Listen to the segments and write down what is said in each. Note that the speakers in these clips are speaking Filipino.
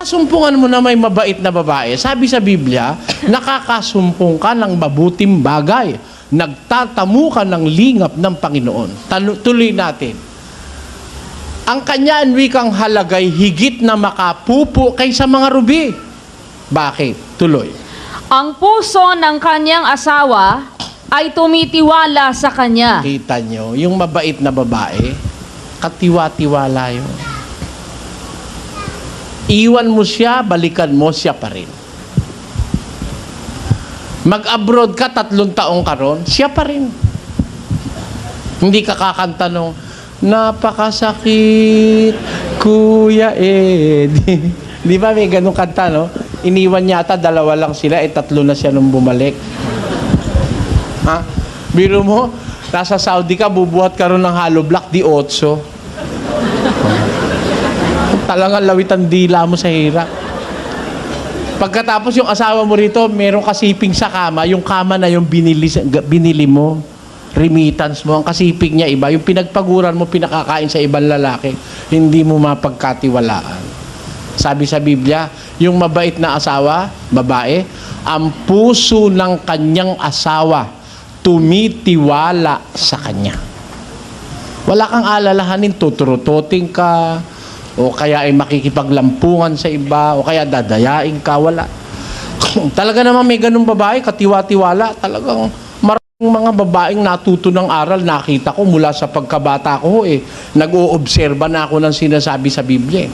Sumpungan mo na may mabait na babae. Sabi sa Biblia, nakakasumpong ka ng mabuting bagay. Nagtatamu ka ng lingap ng Panginoon. Talo- tuloy natin. Ang kanya ang wikang halagay higit na makapupo kaysa mga rubi. Bakit? Tuloy. Ang puso ng kanyang asawa ay tumitiwala sa kanya. Kita nyo, yung mabait na babae, katiwa-tiwala yun. Iwan mo siya, balikan mo siya pa rin. Mag-abroad ka, tatlong taong ka ron, siya pa rin. Hindi ka kakanta nung, napakasakit, Kuya Ed. Di ba may ganong kanta, no? Iniwan niya ata, dalawa lang sila, eh tatlo na siya nung bumalik. Ha? Biro mo, nasa Saudi ka, bubuhat ka ron ng hollow block, di 8. Talagang lawitan dila mo sa hirap. Pagkatapos yung asawa mo rito, meron kasiping sa kama, yung kama na yung binili, binili mo, remittance mo, ang kasiping niya iba, yung pinagpaguran mo, pinakakain sa ibang lalaki, hindi mo mapagkatiwalaan. Sabi sa Biblia, yung mabait na asawa, babae, ang puso ng kanyang asawa tumitiwala sa kanya. Wala kang alalahanin, tuturutoting ka, o kaya ay makikipaglampungan sa iba, o kaya dadayain ka, wala. Talaga naman may ganung babae, katiwa-tiwala, talagang maraming mga babaeng natuto ng aral, nakita ko mula sa pagkabata ko eh. Nag-oobserba na ako ng sinasabi sa Biblia. eh.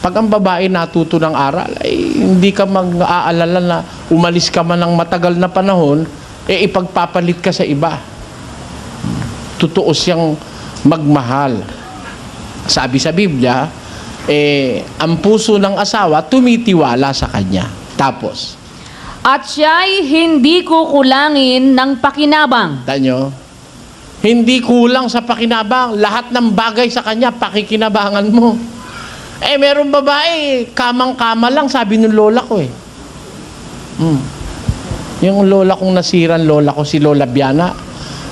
Pag ang babae natuto ng aral, ay hindi ka mag-aalala na umalis ka man ng matagal na panahon, eh ipagpapalit ka sa iba. Totoo siyang magmahal. Sabi sa Biblia, eh, ang puso ng asawa tumitiwala sa kanya. Tapos, At siya'y hindi kukulangin ng pakinabang. tanyo, hindi kulang sa pakinabang. Lahat ng bagay sa kanya, pakikinabangan mo. Eh, meron babae, kamang-kama lang, sabi ng lola ko eh. Hmm. Yung lola kong nasiran, lola ko si Lola Biana.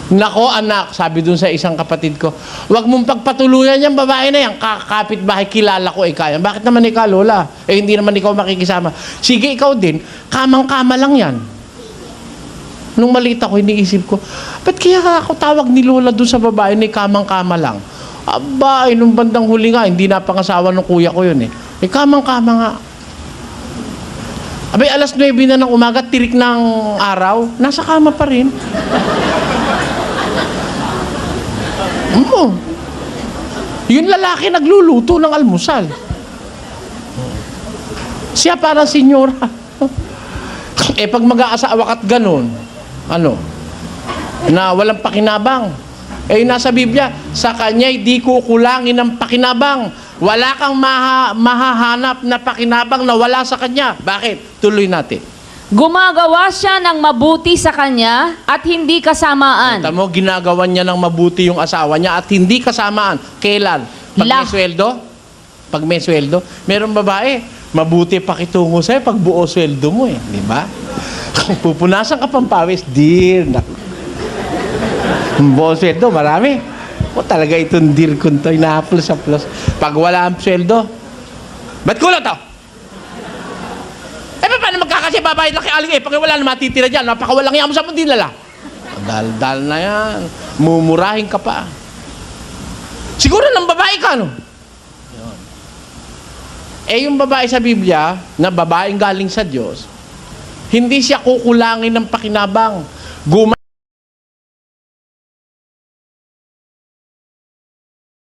Nako anak, sabi dun sa isang kapatid ko, wag mong pagpatuluyan yung babae na yan, kakapit bahay, kilala ko, ikaw yan. Bakit naman ikaw, lola? Eh, hindi naman ikaw makikisama. Sige, ikaw din, kamang-kama lang yan. Nung maliit ako, iniisip ko, ba't kaya ako tawag ni Lola doon sa babae ni kamang-kama lang? Aba, eh, nung bandang huli nga, hindi na pangasawa ng kuya ko yun eh. Eh, kamang-kama nga. Abay, alas 9 na ng umaga, tirik ng araw, nasa kama pa rin. Oo. Yung lalaki nagluluto ng almusal. Siya para senyora. eh pag mag-aasawa ka't ganun, ano, na walang pakinabang. Eh nasa Biblia, sa kanya'y di kukulangin ng pakinabang. Wala kang maha, mahahanap na pakinabang na wala sa kanya. Bakit? Tuloy natin. Gumagawa siya ng mabuti sa kanya at hindi kasamaan. Kita mo, ginagawan niya ng mabuti yung asawa niya at hindi kasamaan. Kailan? Pag may La. sweldo? Pag may sweldo? Meron babae, mabuti pakitungo sa'yo pag buo sweldo mo eh. Di ba? Pupunasan ka pang pawis, dear. Naku. Buo sweldo, marami. O talaga itong dear ko to, inahaplos-haplos. Pag wala ang sweldo, ba't kulang to? Magkakasya babayad lang Aling eh? Pag wala na matitira dyan, napakawalang yan mo sa mundi nila. Dal-dal na yan. Mumurahin ka pa. Siguro ng babae ka, no? Eh, yung babae sa Biblia, na babaeng galing sa Diyos, hindi siya kukulangin ng pakinabang. Guma